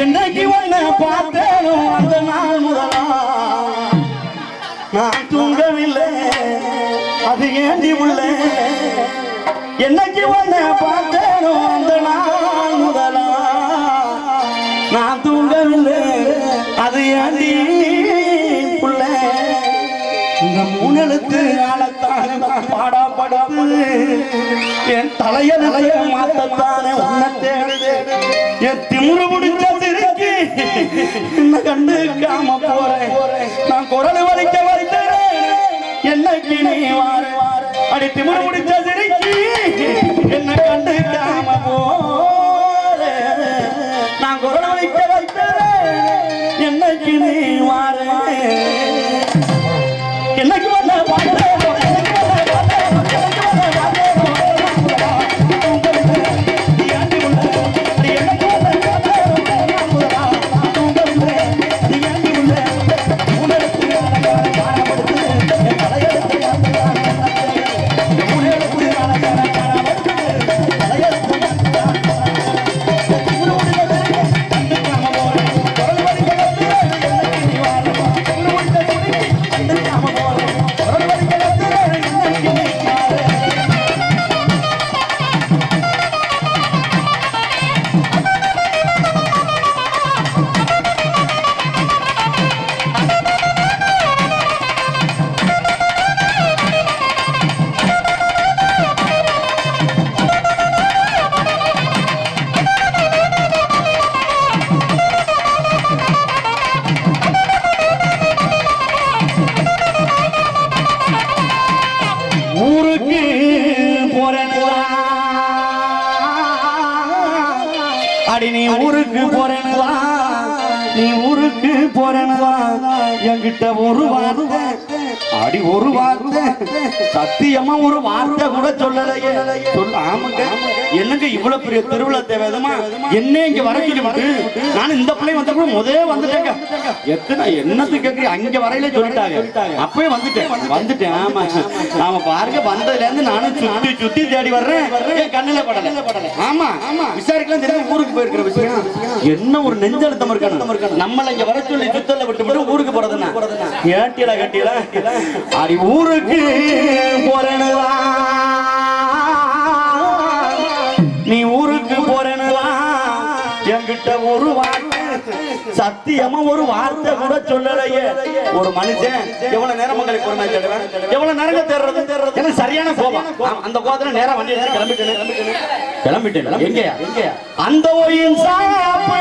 என்னைக்கு ஒன்ன பார்த்தேனோ அந்த நாள் முதலா? நான் தூங்கவில்லை அது ஏந்தி உள்ள. என்னைக்கு ஒன்ன பார்த்தேனோ அந்த நாள் முதலா? நான் தூங்கவில்லை அது ஏந்தி உள்ள. இந்த மூணெழுத்து ஆளத்தானே நான் பாடாப்படாமல் என் தலைய நிலைய மாத்தத்தானே உன்னை தேடுதே என் திமுறை முடிச்ச என்ன கண்டு காம போறேன். நான் குரல் வலிக்க வைத்தேன் என்ன கிணி வார. அடி திமுரு முடிஞ்ச என்ன கண்டு காம போறேன் நான் குரல் வலிக்க வைத்தேன் என்னைக்கு நீ வாரேன் என்னைக்கு வந்த பாட்டு என்கிட்ட ஒரு வார்த்தை. அடி ஒரு வார்த்தை. சத்தியமா ஒரு வார்த்தை கூட சொல்லலையே. சொல்ல ஆமாங்க. என்னங்க இவ்வளவு பெரிய திருவிழா தேவைதமா என்ன இங்க வர சொல்லி நான் இந்த பிள்ளை வந்த கூட முதலே வந்துட்டேங்க. எத்தனை என்னத்துக்கு கேட்குறீங்க? அங்க வரையில சொல்லிட்டாங்க. அப்பவே வந்துட்டேன். வந்துட்டேன் ஆமா. நாம பாருங்க வந்ததுல இருந்து நானும் சுத்தி சுத்தி தேடி வர்றேன். கண்ணுல படல. ஆமா. ஆமா விசாரிக்கலாம் தெரியும் ஊருக்கு போயிருக்கிற விஷயம். என்ன ஒரு நெஞ்சழுத்தம் இருக்கானு நம்மள இங்க வர சொல்லி சுத்தல விட்டு ஊருக்கு போறதுன்னா? கேட்டியலா கேட்டியலா அடி ஊருக்கு போறேனுவா. நீ ஊருக்கு போறேனுவா. என்கிட்ட ஒரு வார்த்தை சத்தியமா ஒரு வார்த்தை கூட சொல்லலையே. ஒரு மனுஷன் எவ்வளவு நேரம் மக்களை பொறுமை தேடுவேன் எவ்வளவு நேரங்க தேடுறது? தேடுறது எனக்கு சரியான கோபம். அந்த கோபத்துல நேரம் வண்டி எடுத்து கிளம்பிட்டேன். கிளம்பிட்டேன். எங்கயா? எங்கயா அந்த ஓயின் சாப்பு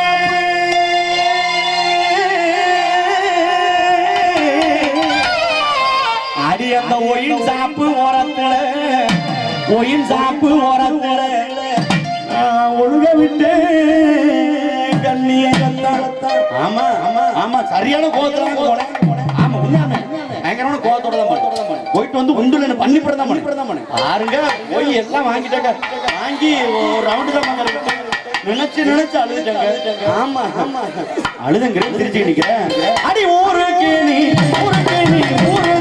அந்த ஒயின் சாப்பு ஓரத்துல ஒயின் சாப்பு ஓரத்துல. ஒழுக விட்டு கண்ணிய ஆமா ஆமா ஆமா சரியான கோவத்துல ஆமா உண்மையாமே. பயங்கரமான கோவத்தோட தான் போயிட்டு வந்து உண்டுல பண்ணி படம் தான் பாருங்க போய் எல்லாம் வாங்கிட்டாங்க. வாங்கி ஒரு ரவுண்டு தான் நினைச்சு நினைச்சு அழுதுட்டாங்க. ஆமா ஆமா. அழுதுங்க திருச்சி நிக்கிறேன். அடி ஊருக்கு நீ ஊருக்கு நீ ஊருக்கு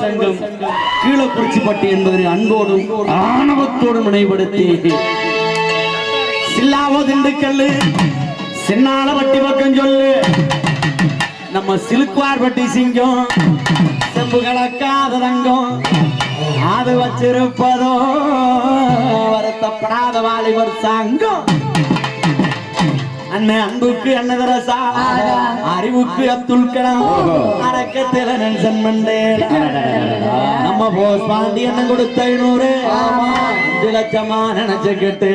சங்கம் கீழக்குறிச்சிப்பட்டு என்பதை அன்போடும் ஆணவத்தோடும் நினைவுபடுத்தி சில்லாவோ திண்டுக்கல்லு சின்னால வட்டி பக்கம் சொல்லு. நம்ம சிலுக்குவார் பட்டி சிங்கம் செம்பு கலக்காத தங்கம் அது வச்சிருப்பதோ வருத்தப்படாத வாலிபர் சங்கம். அண்ணன் அன்புக்கு அன்னதரசா அறிவுக்கு அப்துல் கலாம். அடக்கத்தில் நெல்சன் மண்டேல நம்ம போஸ் பாண்டி என்ன கொடுத்த ஐநூறு. அஞ்சு லட்சமா நினைச்சுக்கிட்டு.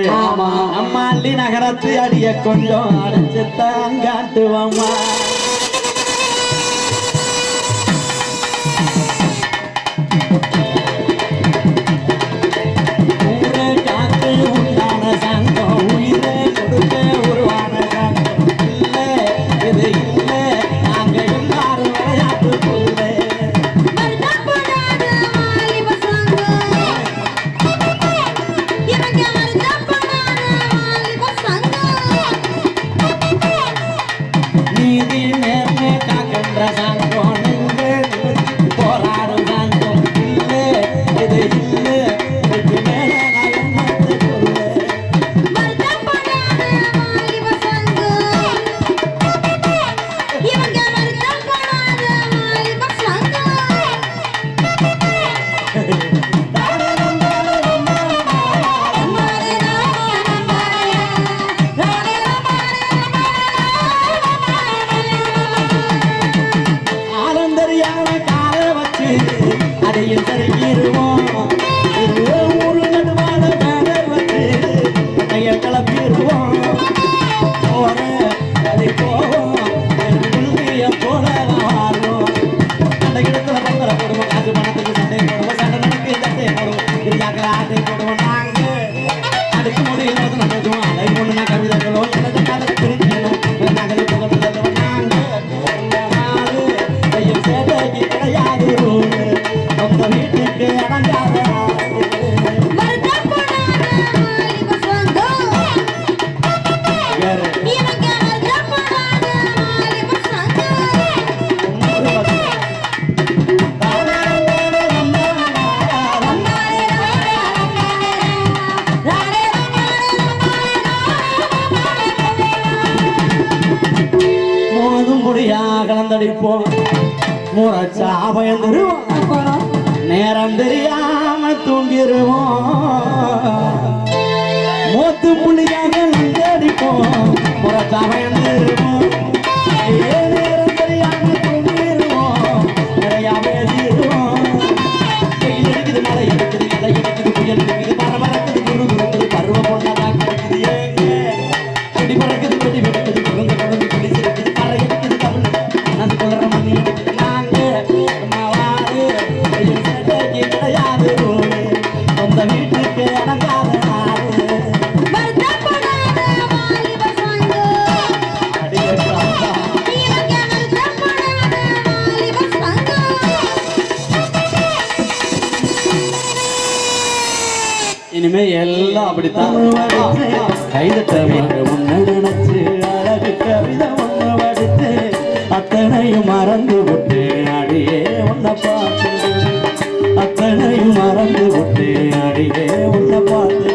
நம்ம அள்ளி நகரத்து அடிய கொஞ்சம் அடைச்சு தாங்காட்டுவோமா கரையில் கரையேறுவோம். முடியா கலந்தடிப்போம் முறைச்சா பயந்துருவோம் நேரம் தெரியாம தூங்கிருவோம். மூத்து புள்ளியா கலந்தடிப்போம் முறைச்சா பயந்துருவோம் நேரம் தெரியாம தூங்கிருவோம். நிறையா பேசிடுவோம் இருக்குது மழை இருக்குது புயல் பரபரப்பு இனிமே எல்லாம் அப்படித்தான். கைதட்டமாக உன்னை நினைச்சு அழகு கவிதை ஒன்று வடித்து அத்தனையும் மறந்து விட்டு அடியே உன்னை பார்த்து. அத்தனையும் மறந்து விட்டு அடியே உன்னை பார்த்து.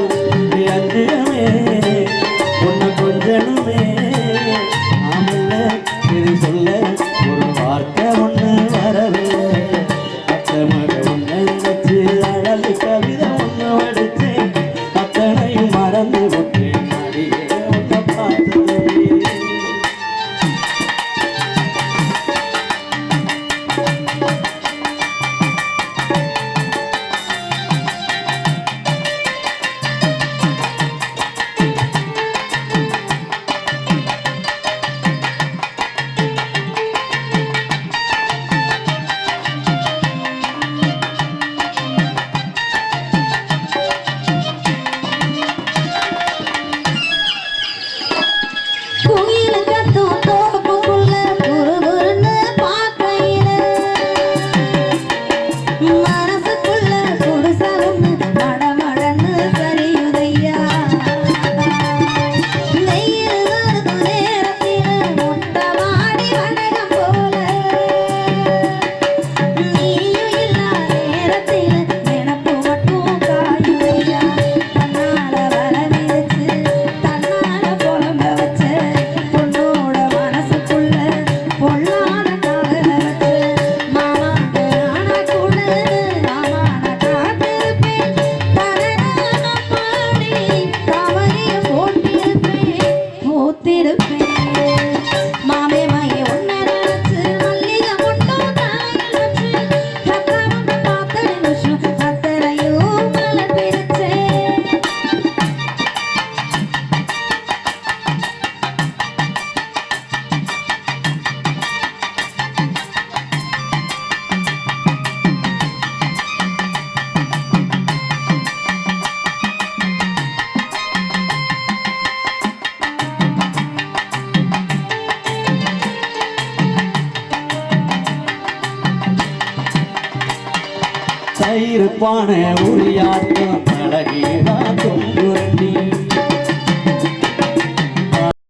இருப்பான ஒளியாட்டம் அழகிய